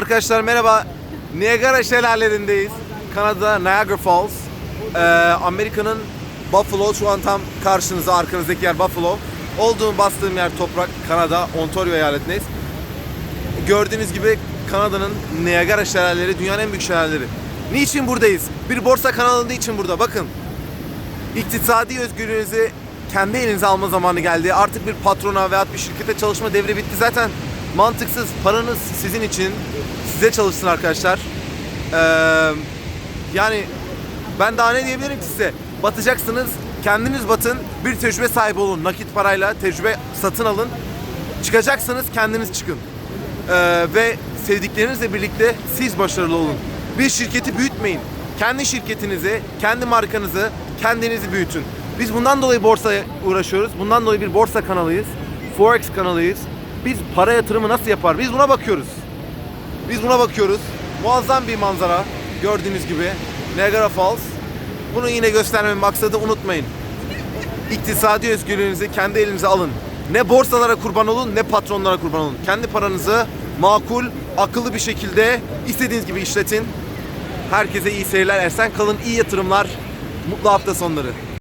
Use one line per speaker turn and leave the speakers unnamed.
Arkadaşlar merhaba. Niagara şelalelerindeyiz. Kanada Niagara Falls. Ee, Amerika'nın Buffalo şu an tam karşınızda arkanızdaki yer Buffalo. Olduğum bastığım yer toprak Kanada Ontario eyaletindeyiz. Gördüğünüz gibi Kanada'nın Niagara şelaleleri dünyanın en büyük şelaleleri. Niçin buradayız? Bir borsa kanalında için burada. Bakın. İktisadi özgürlüğünüzü kendi elinize alma zamanı geldi. Artık bir patrona veya bir şirkete çalışma devri bitti. Zaten mantıksız. Paranız sizin için. Size çalışsın arkadaşlar. Ee, yani ben daha ne diyebilirim ki size? Batacaksınız. Kendiniz batın. Bir tecrübe sahibi olun. Nakit parayla tecrübe satın alın. Çıkacaksınız kendiniz çıkın. Ee, ve sevdiklerinizle birlikte siz başarılı olun. Bir şirketi büyütmeyin. Kendi şirketinizi, kendi markanızı, kendinizi büyütün. Biz bundan dolayı borsaya uğraşıyoruz. Bundan dolayı bir borsa kanalıyız. Forex kanalıyız. Biz para yatırımı nasıl yapar? Biz buna bakıyoruz. Biz buna bakıyoruz. Muazzam bir manzara. Gördüğünüz gibi. Niagara Falls. Bunu yine göstermemin maksadı unutmayın. İktisadi özgürlüğünüzü kendi elinize alın. Ne borsalara kurban olun ne patronlara kurban olun. Kendi paranızı makul, akıllı bir şekilde istediğiniz gibi işletin. Herkese iyi seyirler. Esen kalın, iyi yatırımlar, mutlu hafta sonları.